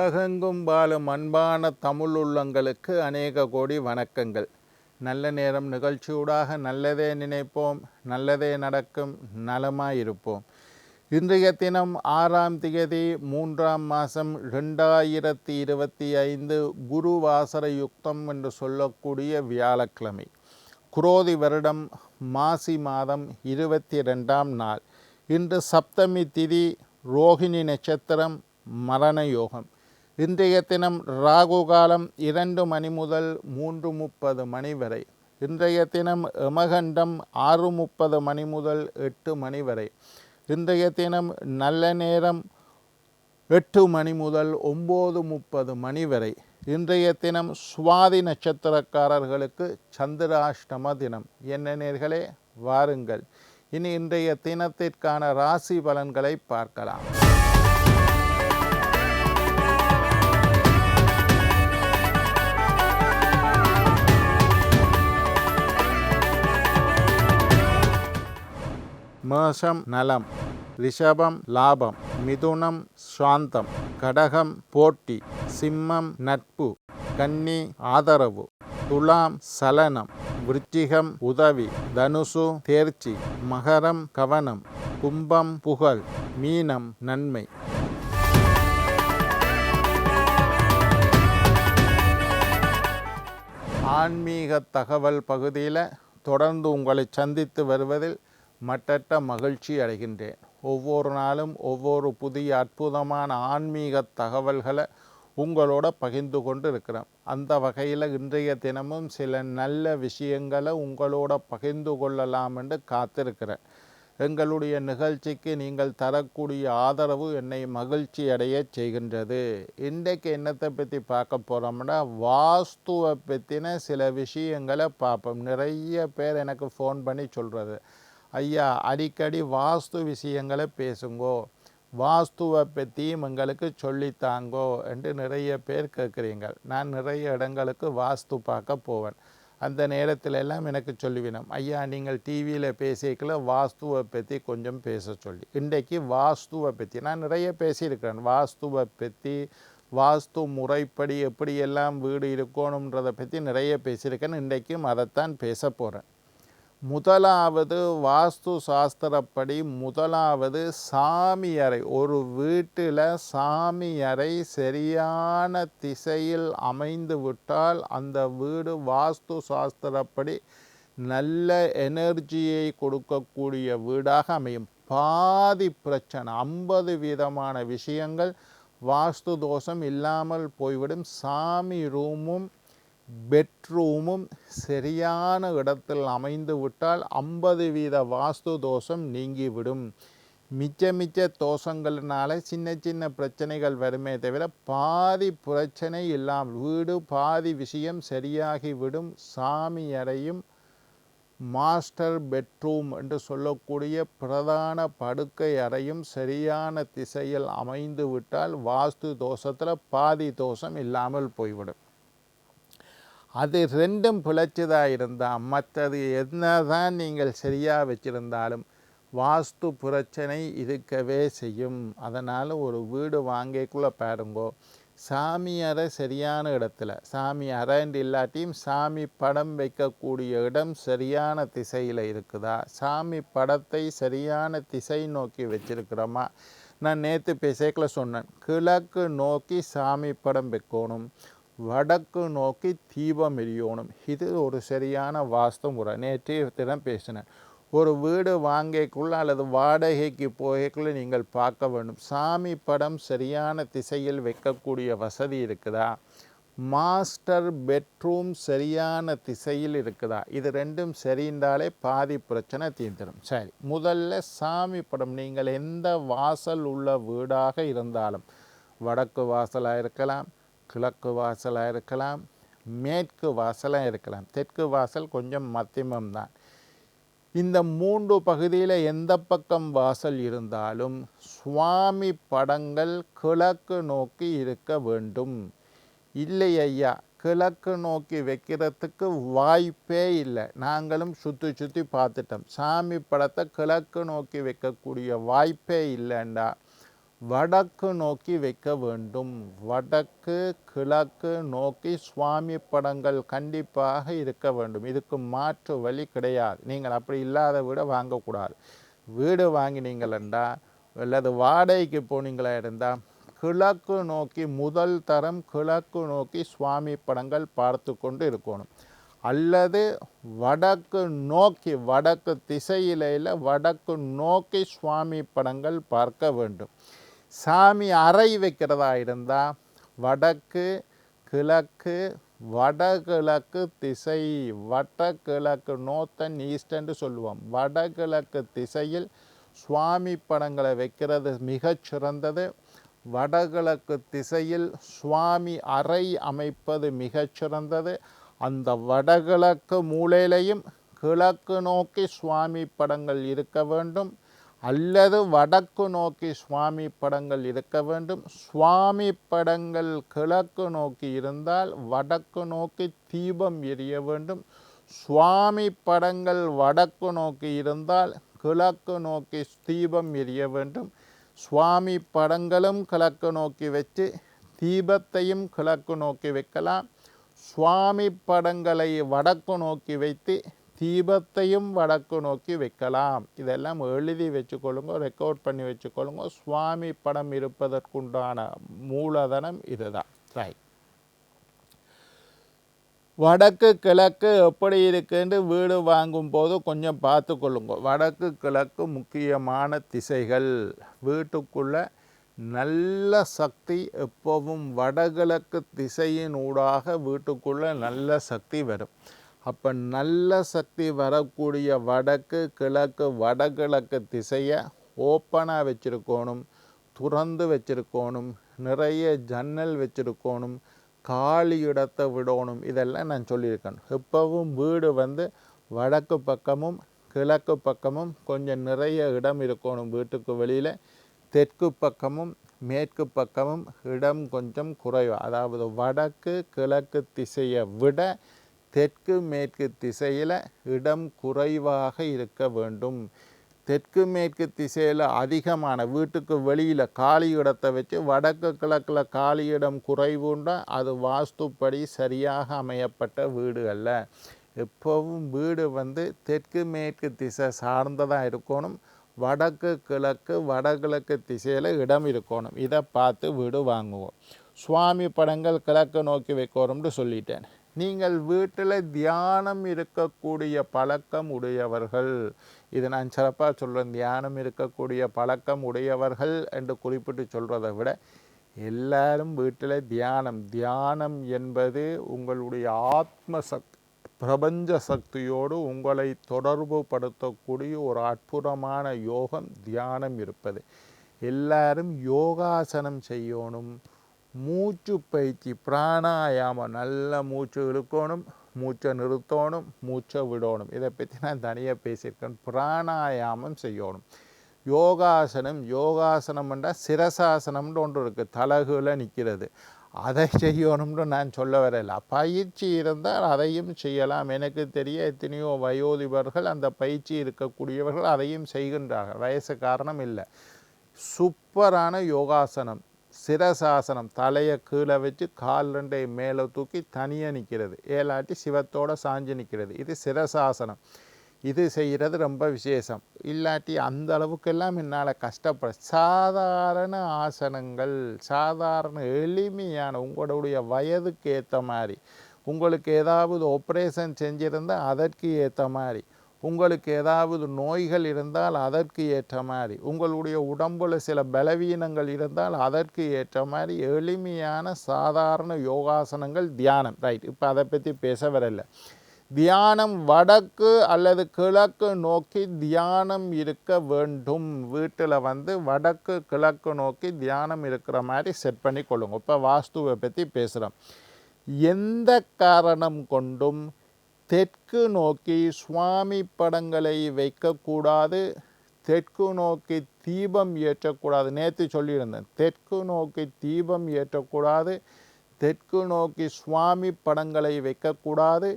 உலகெங்கும் வாழும் அன்பான தமிழ் உள்ளங்களுக்கு அநேக கோடி வணக்கங்கள். நல்ல நேரம் நிகழ்ச்சியூடாக நல்லதே நினைப்போம் நல்லதே நடக்கும் நலமாயிருப்போம். இன்றைய தினம் ஆறாம் திகதி மூன்றாம் மாதம் ரெண்டாயிரத்தி இருபத்தி ஐந்து குரு வாசர யுக்தம் என்று சொல்லக்கூடிய வியாழக்கிழமை. குரோதி வருடம் மாசி மாதம் இருபத்தி ரெண்டாம் நாள். இன்று சப்தமி திதி ரோகிணி நட்சத்திரம் மரண யோகம். இன்றைய தினம் ராகு காலம் இரண்டு மணி முதல் மூன்று முப்பது மணி வரை. இன்றைய தினம் எமகண்டம் ஆறு முப்பது மணி முதல் எட்டு மணி வரை. இன்றைய தினம் நல்ல நேரம் எட்டு மணி முதல் ஒம்பது முப்பது மணி வரை. இன்றைய தினம் சுவாதி நட்சத்திரக்காரர்களுக்கு சந்திராஷ்டம தினம். என்ன நேர்களே? வாருங்கள். இனி இன்றைய தினத்திற்கான ராசி பலன்களை பார்க்கலாம். மேஷம் நலம் ரிஷபம் லாபம் மிதுனம் சாந்தம் கடகம் போட்டி சிம்மம் நட்பு கன்னி ஆதரவு துலாம் சலனம் விருச்சிகம் உதவி தனுசு தேர்ச்சி மகரம் கவனம் கும்பம் புகழ் மீனம் நன்மை ஆன்மீக தகவல் பகுதியில் தொடர்ந்து உங்களை சந்தித்து வருவதில் மட்டற்ற மகிழ்ச்சி அடைகின்றேன். ஒவ்வொரு நாளும் ஒவ்வொரு புதிய அற்புதமான ஆன்மீக தகவல்களை உங்களோட பகிர்ந்து கொண்டு இருக்கிறேன் அந்த வகையில் இன்றைய தினமும் சில நல்ல விஷயங்களை உங்களோட பகிர்ந்து கொள்ளலாம் என்று காத்திருக்கிறேன். எங்களுடைய நிகழ்ச்சிக்கு நீங்கள் தரக்கூடிய ஆதரவு என்னை மகிழ்ச்சி அடைய செய்கின்றது. இன்றைக்கு என்னத்தை பற்றி பார்க்க போகிறோம்னா வாஸ்துவை பற்றின சில விஷயங்களை பார்ப்போம். நிறைய பேர் எனக்கு ஃபோன் பண்ணி சொல்கிறது ஐயா அடிக்கடி வாஸ்து விஷயங்களை பேசுங்கோ. வாஸ்துவை பற்றியும் எங்களுக்கு சொல்லித்தாங்கோ என்று நிறைய பேர் கேட்குறீங்க நான் நிறைய இடங்களுக்கு வாஸ்து பார்க்க போவேன். அந்த நேரத்தில் எல்லாம் எனக்கு சொல்லுவினோம் ஐயா நீங்கள் டிவியில் பேசிக்கல வாஸ்துவை பற்றி கொஞ்சம் பேச சொல்லி. இன்றைக்கு வாஸ்துவை பற்றி நான் நிறைய பேசியிருக்கிறேன். வாஸ்துவை பற்றி வாஸ்து முறைப்படி எப்படியெல்லாம் வீடு இருக்கணுன்றதை பற்றி நிறைய பேசியிருக்கேன். இன்றைக்கும் அதைத்தான் பேச போகிறேன் முதலாவது வாஸ்து சாஸ்திரப்படி முதலாவது சாமி அறை ஒரு வீட்டில் சாமி அறை சரியான திசையில் அமைந்து விட்டால் அந்த வீடு வாஸ்து சாஸ்திரப்படி நல்ல எனர்ஜியை கொடுக்கக்கூடிய வீடாக அமையும். பாதி பிரச்சனை ஐம்பது விதமான விஷயங்கள் வாஸ்து தோஷம் இல்லாமல் போய்விடும். சாமி ரூமும் பெட்ரூமும் சரியான இடத்தில் அமைந்து விட்டால் ஐம்பது வீத வாஸ்து தோஷம் நீங்கிவிடும். மிச்ச மிச்ச தோஷங்கள்னால சின்ன சின்ன பிரச்சனைகள் வருமே தவிர பாதி பிரச்சனை இல்லாமல் வீடு பாதி விஷயம் சரியாகிவிடும். சாமி அறையும் மாஸ்டர் பெட்ரூம் என்று சொல்லக்கூடிய பிரதான படுக்கை அறையும் சரியான திசையில் அமைந்து விட்டால் வாஸ்து தோஷத்தில் பாதி தோஷம் இல்லாமல் போய்விடும். அது ரெண்டும் பிழைச்சதாக இருந்தால் மற்றது என்ன தான் நீங்கள் சரியாக வச்சுருந்தாலும் வாஸ்து பிரச்சனை இருக்கவே செய்யும். அதனால் ஒரு வீடு வாங்கிக்குள்ளே பாருங்கோ சாமி அறை சரியான இடத்துல சாமி அறைன்னு இல்லாட்டியும் சாமி படம் வைக்கக்கூடிய இடம் சரியான திசையில் இருக்குதா? சாமி படத்தை சரியான திசை நோக்கி வச்சிருக்கிறோமா? நான் நேற்று பேசக்கில் சொன்னேன் கிழக்கு நோக்கி சாமி படம் வைக்கணும். வடக்கு நோக்கி தீபம் எரியணும் இது ஒரு சரியான வாஸ்து முறை. நேற்றைய தினம் பேசினேன். ஒரு வீடு வாங்கிக்குள்ள அல்லது வாடகைக்கு போகக்குள்ள நீங்கள் பார்க்க வேண்டும். சாமி படம் சரியான திசையில் வைக்கக்கூடிய வசதி இருக்குதா? மாஸ்டர் பெட்ரூம் சரியான திசையில் இருக்குதா? இது ரெண்டும் சரிந்தாலே பாதி பிரச்சனை தீர்ந்துடும் சரி முதல்ல சாமி படம். நீங்கள் எந்த வாசல் உள்ள வீடாக இருந்தாலும் வடக்கு வாசலாக இருக்கலாம் கிழக்கு வாசலாக இருக்கலாம் மேற்கு வாசலாக இருக்கலாம். தெற்கு வாசல் கொஞ்சம் மத்தியமம் தான். இந்த மூன்று பகுதியில் எந்த பக்கம் வாசல் இருந்தாலும் சுவாமி படங்கள் கிழக்கு நோக்கி இருக்க வேண்டும். இல்லை ஐயா கிழக்கு நோக்கி வைக்கிறதுக்கு வாய்ப்பே இல்லை. நாங்களும் சுற்றி சுற்றி பார்த்துட்டோம். சாமி படத்தை கிழக்கு நோக்கி வைக்கக்கூடிய வாய்ப்பே இல்லைண்டா. வடக்கு நோக்கி வைக்க வேண்டும். வடக்கு கிழக்கு நோக்கி சுவாமி படங்கள் கண்டிப்பாக இருக்க வேண்டும். இதுக்கு மாற்று வழி கிடையாது. நீங்கள் அப்படி இல்லாத வீடை வாங்கக்கூடாது. வீடு வாங்கினீங்களா அல்லது வாடகைக்கு போனீங்களா இருந்தால் கிழக்கு நோக்கி முதல் தரம் கிழக்கு நோக்கி சுவாமி படங்கள் பார்த்து கொண்டு இருக்கணும். அல்லது வடக்கு நோக்கி வடக்கு திசையில வடக்கு நோக்கி சுவாமி படங்கள் பார்க்க வேண்டும். சாமி அறை வைக்கிறதா இருந்தால் வடக்கு கிழக்கு வடகிழக்கு திசை வடகிழக்கு நோத்தன் ஈஸ்டன்னு சொல்லுவோம். வடகிழக்கு திசையில் சுவாமி படங்களை வைக்கிறது மிகச்சிறந்தது வடகிழக்கு திசையில் சுவாமி அறை அமைப்பது மிகச்சிறந்தது அந்த வடகிழக்கு மூலையிலையும் கிழக்கு நோக்கி சுவாமி படங்கள் இருக்க வேண்டும். அல்லது வடக்கு நோக்கி சுவாமி படங்கள் இருக்க வேண்டும். சுவாமி படங்கள் கிழக்கு நோக்கி இருந்தால் வடக்கு நோக்கி தீபம் எரிய வேண்டும். சுவாமி படங்கள் வடக்கு நோக்கி இருந்தால் கிழக்கு நோக்கி தீபம் எரிய வேண்டும். சுவாமி படங்களும் கிழக்கு நோக்கி வச்சு தீபத்தையும் கிழக்கு நோக்கி வைக்கலாம். சுவாமி படங்களை வடக்கு நோக்கி வைத்து தீபத்தையும் வடக்கு நோக்கி வைக்கலாம். இதெல்லாம் எழுதி வச்சுக்கொள்ளுங்க ரெக்கார்ட் பண்ணி வச்சுக்கொள்ளுங்க. சுவாமி படம் இருப்பதற்குண்டான மூலதனம் இதுதான். ரைட் வடக்கு கிழக்கு எப்படி இருக்குன்னு வீடு வாங்கும் போது கொஞ்சம் பார்த்து கொள்ளுங்க வடக்கு கிழக்கு முக்கியமான திசைகள். வீட்டுக்குள்ள நல்ல சக்தி எப்போவும் வடகிழக்கு திசையின் ஊடாக வீட்டுக்குள்ளே நல்ல சக்தி வரும். அப்போ நல்ல சக்தி வரக்கூடிய வடக்கு கிழக்கு வடகிழக்கு திசையை ஓப்பனாக வச்சுருக்கணும் துறந்து வச்சுருக்கணும் நிறைய ஜன்னல் வச்சுருக்கணும் காலி இடத்தை விடணும். இதெல்லாம் நான் சொல்லியிருக்கேன். இப்போவும் வீடு வந்து வடக்கு பக்கமும் கிழக்கு பக்கமும் கொஞ்சம் நிறைய இடம் இருக்கணும் வீட்டுக்கு வெளியில். தெற்கு பக்கமும் மேற்கு பக்கமும் இடம் கொஞ்சம் குறைவு. அதாவது வடக்கு கிழக்கு திசையை விட தெற்கு மேற்கு திசையில் இடம் குறைவாக இருக்க வேண்டும். தெற்கு மேற்கு திசையில் அதிகமான வீட்டுக்கு வெளியில் காலி இடத்தை வச்சு வடக்கு கிழக்கில் காலி இடம் குறைவுண்டா அது வாஸ்துப்படி சரியாக அமையப்பட்ட வீடு அல்ல. எப்போவும் வீடு வந்து தெற்கு மேற்கு திசை சார்ந்ததாக இருக்கணும். வடக்கு கிழக்கு வடகிழக்கு திசையில் இடம் இருக்கணும். இதை பார்த்து வீடு வாங்குவோம். சுவாமி படங்கள் கிழக்கு நோக்கி வைக்கணும்னு சொல்லிட்டேன். நீங்கள் வீட்டில் தியானம் இருக்கக்கூடிய பழக்கம் உடையவர்கள். இது நான் சிறப்பாக சொல்கிறேன் தியானம் இருக்கக்கூடிய பழக்கம் உடையவர்கள் என்று குறிப்பிட்டு சொல்கிறதை விட எல்லாரும் வீட்டில் தியானம். தியானம் என்பது உங்களுடைய ஆத்ம சக்தி பிரபஞ்ச சக்தியோடு உங்களை தொடர்பு படுத்தக்கூடிய ஒரு அற்புதமான யோகம் தியானம் இருப்பது. எல்லாரும் யோகாசனம் செய்யணும். மூச்சு பயிற்சி பிராணாயாமம் நல்ல மூச்சு இழுக்கணும் மூச்சை நிறுத்தணும் மூச்சை விடணும். இதை பற்றி நான் தனியாக பேசியிருக்கேன். பிராணாயாமம் செய்யணும். யோகாசனம் யோகாசனம் என்றால் சிரசாசனம்னு ஒன்று இருக்குது தலகுல நிற்கிறது அதை செய்யணும்னு நான் சொல்ல வரல. பயிற்சி இருந்தால் அதையும் செய்யலாம். எனக்கு தெரிய எத்தனையோ வயோதிபர்கள் அந்த பயிற்சி இருக்கக்கூடியவர்கள் அதையும் செய்கின்றார்கள். வயசு காரணம் இல்லை. சூப்பரான யோகாசனம். சிரசாசனம் தலையை கீழே வச்சு கால் ரெண்டை மேலே தூக்கி தனியாக நிற்கிறது ஏலாட்டி சிவத்தோட சாஞ்சு நிற்கிறது இது சிரசாசனம். இது செய்கிறது ரொம்ப விசேஷம். இல்லாட்டி அந்த அளவுக்கெல்லாம் என்னால் கஷ்டப்பட சாதாரண ஆசனங்கள் சாதாரண எளிமையான உங்களுடைய வயதுக்கு ஏற்ற மாதிரி உங்களுக்கு ஏதாவது ஆப்ரேஷன் செஞ்சுருந்தால் அதற்கு ஏற்ற மாதிரி உங்களுக்கு ஏதாவது நோய்கள் இருந்தால் அதற்கு ஏற்ற மாதிரி உங்களுடைய உடம்பில் சில பலவீனங்கள் இருந்தால் அதற்கு ஏற்ற மாதிரி எளிமையான சாதாரண யோகாசனங்கள் தியானம். ரைட் இப்போ அதை பற்றி பேச வரல. தியானம் வடக்கு அல்லது கிழக்கு நோக்கி தியானம் இருக்க வேண்டும். வீட்டில் வந்து வடக்கு கிழக்கு நோக்கி தியானம் இருக்கிற மாதிரி செட் பண்ணி கொள்ளுங்க இப்போ வாஸ்துவை பற்றி பேசுகிறோம் எந்த காரணம் கொண்டும் தெற்கு நோக்கி சுவாமி படங்களை வைக்கக்கூடாது தெற்கு நோக்கி தீபம் ஏற்றக்கூடாது. நேற்று சொல்லியிருந்தேன் தெற்கு நோக்கி தீபம் ஏற்றக்கூடாது தெற்கு நோக்கி சுவாமி படங்களை வைக்கக்கூடாது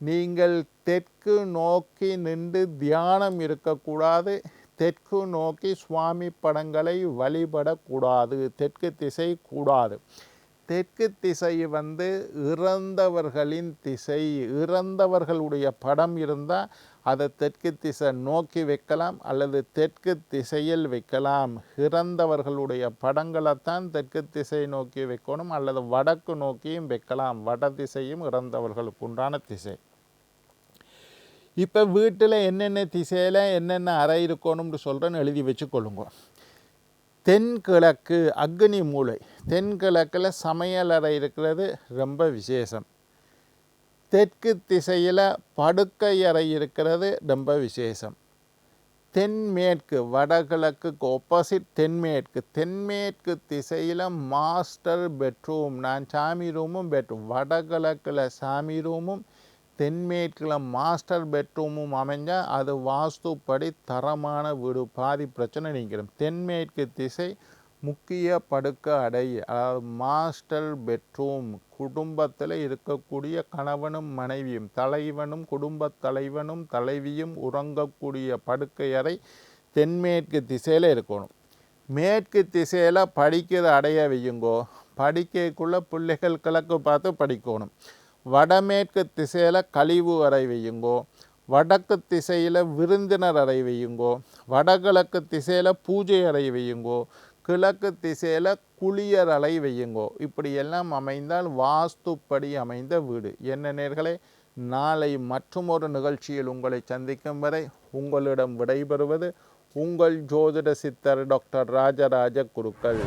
நீங்கள் தெற்கு நோக்கி நின்று தியானம் இருக்கக்கூடாது தெற்கு நோக்கி சுவாமி படங்களை வழிபடக்கூடாது தெற்கு திசை கூடாது. தெற்கு திசை வந்து இறந்தவர்களின் திசை இறந்தவர்களுடைய படம் இருந்தால் அதை தெற்கு திசை நோக்கி வைக்கலாம் அல்லது தெற்கு திசையில் வைக்கலாம். இறந்தவர்களுடைய படங்களைத்தான் தெற்கு திசை நோக்கி வைக்கணும் அல்லது வடக்கு நோக்கியும் வைக்கலாம். வட திசையும் இறந்தவர்களுக்கு உண்டான திசை. இப்போ வீட்டில் என்னென்ன திசையில் என்னென்ன அறை இருக்கணும்னு சொல்கிறேன்னு எழுதி வச்சு வச்சுக்கொள்ளுங்க. தென்கிழக்கு அக்னி மூலை தென்கிழக்கில் சமையலறை இருக்கிறது ரொம்ப விசேஷம். தெற்கு திசையில் படுக்கை அறை இருக்கிறது ரொம்ப விசேஷம். தென்மேற்கு வடகிழக்குக்கு ஆப்போசிட் தென்மேற்கு. தென்மேற்கு திசையில் மாஸ்டர் பெட்ரூம் நான் சாமி ரூமும் பெட்ரூம் வடகிழக்கில் சாமி ரூமும் தென்மேற்கில் மாஸ்டர் பெட்ரூமும் அமைஞ்சால் அது வாஸ்துப்படி தரமான வீடு. பாதி பிரச்சனை நீங்கிடும். தென்மேற்கு திசை முக்கிய படுக்க அடை. அதாவது மாஸ்டர் பெட்ரூம் குடும்பத்தில் இருக்கக்கூடிய கணவனும் மனைவியும் தலைவனும் குடும்பத் தலைவனும் தலைவியும் உறங்கக்கூடிய படுக்கை அறை தென்மேற்கு திசையில் இருக்கணும். மேற்கு திசையில் படிக்கிற அடைய வையுங்கோ. படிக்கைக்குள்ளே பிள்ளைகள் கிழக்கு பார்த்து படிக்கணும். வடமேற்கு திசையில் கழிவு அறை வையுங்கோ வடக்கு திசையில் விருந்தினர் அறை வையுங்கோ வடகிழக்கு திசையில் பூஜை அறை வையுங்கோ கிழக்கு திசையில் குளியர் அறை வையுங்கோ. இப்படி எல்லாம் அமைந்தால் வாஸ்துப்படி அமைந்த வீடு. என்ன நேர்களே நாளை மற்றுமொரு நிகழ்ச்சியில் உங்களை சந்திக்கும் வரை உங்களிடம் விடைபெறுவது உங்கள் ஜோதிட சித்தர் டாக்டர் ராஜராஜ குருக்கள்.